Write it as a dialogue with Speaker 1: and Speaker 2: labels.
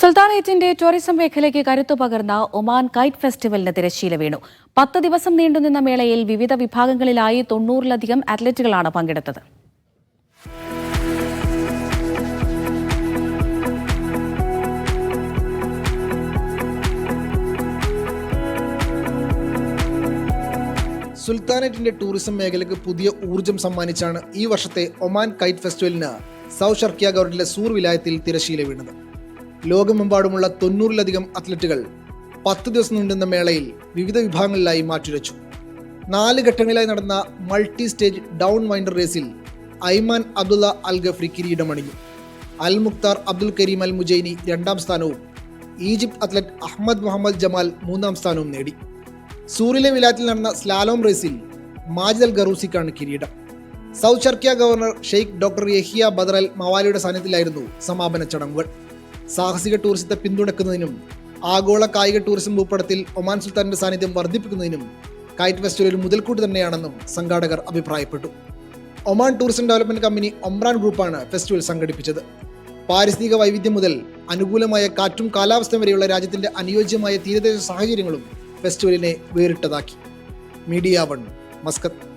Speaker 1: സുൽത്താനേറ്റിന്റെ tourism മേഖലയ്ക്ക് കരുത്തു പകർന്ന ഒമാൻ കൈറ്റ് ഫെസ്റ്റിവലിന് തിരശ്ശീല വീണു. പത്ത് ദിവസം നീണ്ടുനിന്ന മേളയിൽ വിവിധ വിഭാഗങ്ങളിലായി തൊണ്ണൂറിലധികം അത്ലറ്റുകളാണ് പങ്കെടുത്തത്.
Speaker 2: സുൽത്താനേറ്റിന്റെ ടൂറിസം മേഖലയ്ക്ക് പുതിയ ഊർജം സമ്മാനിച്ചാണ് ഈ വർഷത്തെ ഒമാൻ കൈറ്റ് ഫെസ്റ്റിവലിന് സൗത്ത് ഷർക്കിയ സൂർ വിലായത്തിൽ തിരശ്ശീല വീണത്. ലോകമെമ്പാടുമുള്ള തൊണ്ണൂറിലധികം അത്ലറ്റുകൾ പത്ത് ദിവസം നീണ്ടുന്ന മേളയിൽ വിവിധ വിഭാഗങ്ങളിലായി മാറ്റുരച്ചു നാല് ഘട്ടങ്ങളിലായി നടന്ന മൾട്ടി സ്റ്റേജ് ഡൗൺ വൈൻഡർ റേസിൽ Aiman Abdullah Al Ghafri കിരീടമണിഞ്ഞു. Al Mukhtar Abdul Kareem Al Mujaini രണ്ടാം സ്ഥാനവും Egypt athlete Ahmed Mohammed Jamal മൂന്നാം സ്ഥാനവും നേടി. സൂറിലെ വിലാത്തിൽ നടന്ന സ്ലാലോം റേസിൽ മാജിദൽ ഗറൂസിക്കാണ് കിരീടം. South Sharqiya governor Sheikh doctor Yahya Badr al മവാലിയുടെ സാന്നിധ്യത്തിലായിരുന്നു സമാപന ചടങ്ങുകൾ. സാഹസിക ടൂറിസത്തെ പിന്തുണക്കുന്നതിനും ആഗോള കായിക ടൂറിസം ഭൂപടത്തിൽ ഒമാൻ സുൽത്താന്റെ സാന്നിധ്യം വർദ്ധിപ്പിക്കുന്നതിനും കൈറ്റ് ഫെസ്റ്റിവൽ ഒരു മുതൽക്കൂട്ട് തന്നെയാണെന്നും സംഘാടകർ അഭിപ്രായപ്പെട്ടു. Oman tourism development company Omran ഗ്രൂപ്പാണ് ഫെസ്റ്റിവൽ സംഘടിപ്പിച്ചത്. പാരിസ്ഥിതിക വൈവിധ്യം മുതൽ അനുകൂലമായ കാറ്റും കാലാവസ്ഥയും വരെയുള്ള രാജ്യത്തിന്റെ അനുയോജ്യമായ തീരദേശ സാഹചര്യങ്ങളും ഫെസ്റ്റിവലിനെ വേറിട്ടതാക്കി. Media one Muscat.